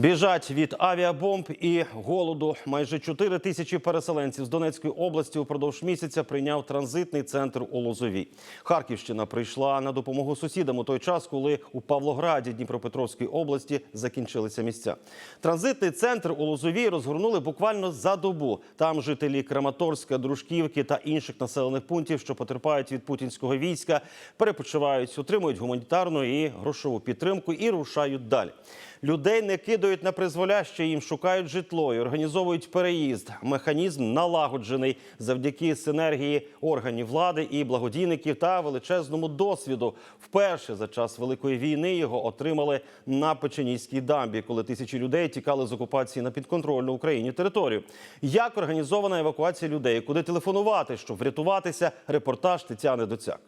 Біжать від авіабомб і голоду. Майже 4 тисячі переселенців з Донецької області упродовж місяця прийняв транзитний центр у Лозовій. Харківщина прийшла на допомогу сусідам у той час, коли у Павлограді Дніпропетровської області закінчилися місця. Транзитний центр у Лозовій розгорнули буквально за добу. Там жителі Краматорська, Дружківки та інших населених пунктів, що потерпають від путінського війська, перепочивають, отримують гуманітарну і грошову підтримку і рушають далі. Людей не кидають на призволяще, їм шукають житло і організовують переїзд. Механізм налагоджений завдяки синергії органів влади і благодійників та величезному досвіду. Вперше за час великої війни його отримали на Печенійській дамбі, коли тисячі людей тікали з окупації на підконтрольну Україні територію. Як організована евакуація людей? Куди телефонувати, щоб врятуватися? Репортаж Тетяни Доцяк.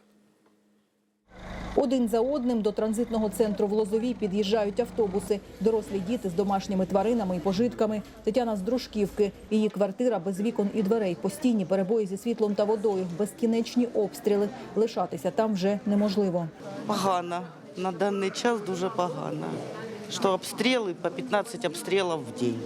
Один за одним до транзитного центру в Лозовій під'їжджають автобуси. Дорослі діти з домашніми тваринами і пожитками. Тетяна з Дружківки. Її квартира без вікон і дверей. Постійні перебої зі світлом та водою. Безкінечні обстріли. Лишатися там вже неможливо. Погано. На даний час дуже погано. Що обстріли по 15 обстрілів в день.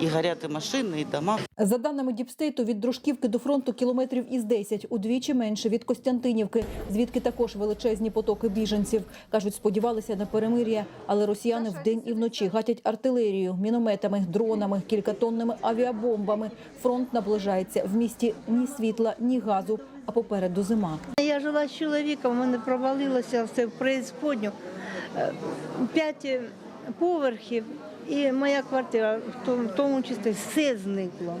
І горять і машини, і дома. За даними Діпстейту, від Дружківки до фронту кілометрів із 10, удвічі менше від Костянтинівки, звідки також величезні потоки біженців. Кажуть, сподівалися на перемир'я, але росіяни вдень і вночі гатять артилерію, мінометами, дронами, кількатонними авіабомбами. Фронт наближається. В місті ні світла, ні газу, а попереду зима. Я жила з чоловіком, мене провалилося все в преісподню. Е, П'ять поверхів і моя квартира, в тому, числі все зникло.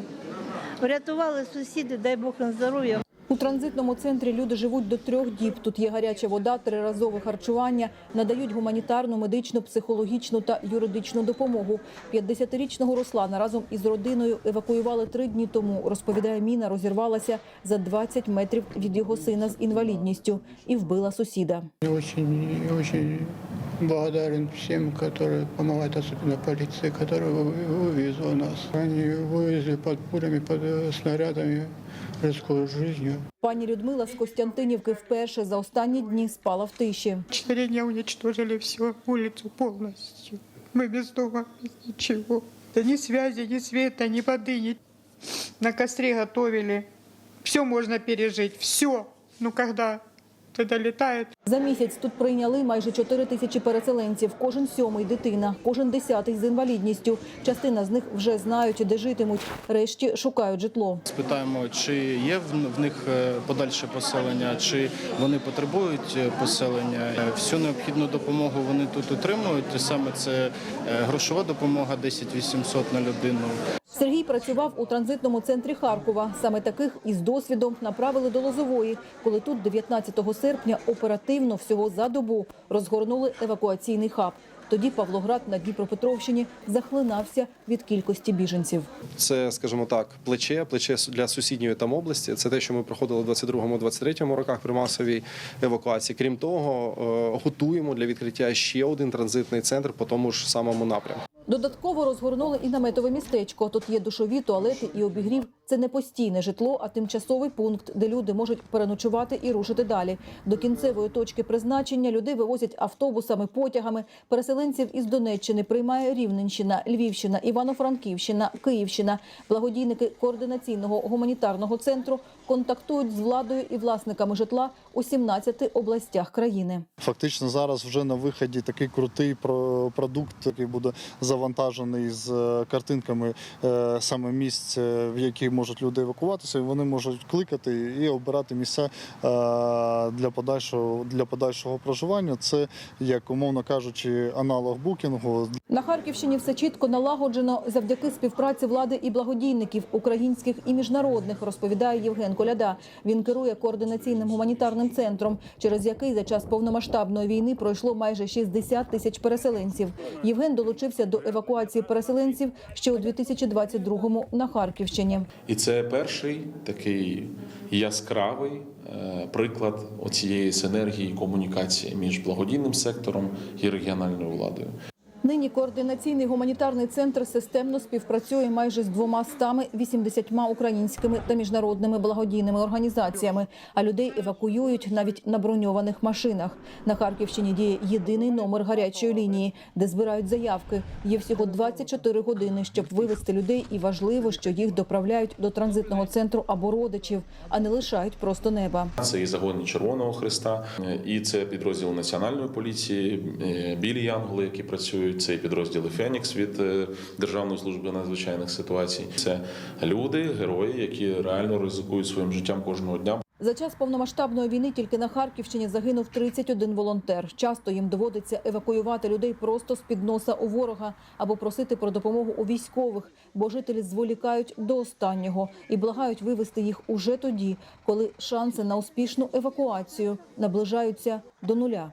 Врятували сусіди, дай Бог на здоров'я. У транзитному центрі люди живуть до трьох діб. Тут є гаряча вода, триразове харчування, надають гуманітарну, медичну, психологічну та юридичну допомогу. 50-річного Руслана разом із родиною евакуювали три дні тому. Розповідає, міна розірвалася за 20 метрів від його сина з інвалідністю і вбила сусіда. Я очень, очень благодарен всем, которые помогают, особенно полиции, которая вы- вывезла нас. Они вывезли под пулями, под э, снарядами, рискуя жизнью. Пані Людмила з Костянтинівки вперше за останні дні спала в тиші. Четыре дня уничтожили всю улицу полностью. Мы без дома, без ничего. Да ни связи, ни света, ни воды, ни... На костре готовили. Все можно пережить, все. Ну, когда это долетает, За місяць тут прийняли майже 4 тисячі переселенців. Кожен сьомий дитина, кожен десятий з інвалідністю. Частина з них вже знають, де житимуть. Решті шукають житло. Спитаємо, чи є в них е, подальше поселення, чи вони потребують е, поселення. Е, Всю необхідну допомогу вони тут отримують. Саме це грошова допомога 10 800 на людину. Сергій працював у транзитному центрі Харкова. Саме таких із досвідом направили до Лозової, коли тут 19 серпня оперативно всього за добу розгорнули евакуаційний хаб. Тоді Павлоград на Дніпропетровщині захлинався від кількості біженців. Це, скажімо так, плече, плече для сусідньої там області. Це те, що ми проходили в 22-23 роках при масовій евакуації. Крім того, е, готуємо для відкриття ще один транзитний центр по тому ж самому напрямку. Додатково розгорнули і наметове містечко. Тут є душові, туалети і обігрів. Це не постійне житло, а тимчасовий пункт, де люди можуть переночувати і рушити далі. До кінцевої точки призначення людей вивозять автобусами, потягами. Переселенців із Донеччини приймає Рівненщина, Львівщина, Івано-Франківщина, Київщина. Благодійники координаційного гуманітарного центру контактують з владою і власниками житла у 17 областях країни. Фактично зараз вже на виході такий крутий про- продукт, який буде завантажений з е, картинками е, саме місць, е, в які можуть люди евакуватися. Вони можуть кликати і обирати місця для подальшого для подальшого проживання. Це як умовно кажучи, аналог букінгу. На Харківщині все чітко налагоджено завдяки співпраці влади і благодійників українських і міжнародних, розповідає Євген Коляда. Він керує координаційним гуманітарним центром, через який за час повномасштабної війни пройшло майже 60 тисяч переселенців. Євген долучився до евакуації переселенців ще у 2022-му на Харківщині. І це перший такий яскравий приклад оцієї синергії комунікації між благодійним сектором і регіональною владою. Нині координаційний гуманітарний центр системно співпрацює майже з 280 українськими та міжнародними благодійними організаціями. А людей евакуюють навіть на броньованих машинах. На Харківщині діє єдиний номер гарячої лінії, де збирають заявки. Є всього 24 години, щоб вивезти людей, і важливо, що їх доправляють до транзитного центру або родичів, а не лишають просто неба. Це і загони Червоного Христа, і це підрозділ Національної поліції, е, білі янголи, які працюють. Це і підрозділи Фенікс від е, Державної служби надзвичайних ситуацій. Це люди, герої, які реально ризикують своїм життям кожного дня. За час повномасштабної війни тільки на Харківщині загинув 31 волонтер. Часто їм доводиться евакуювати людей просто з під носа у ворога або просити про допомогу у військових, бо жителі зволікають до останнього і благають вивезти їх уже тоді, коли шанси на успішну евакуацію наближаються до нуля.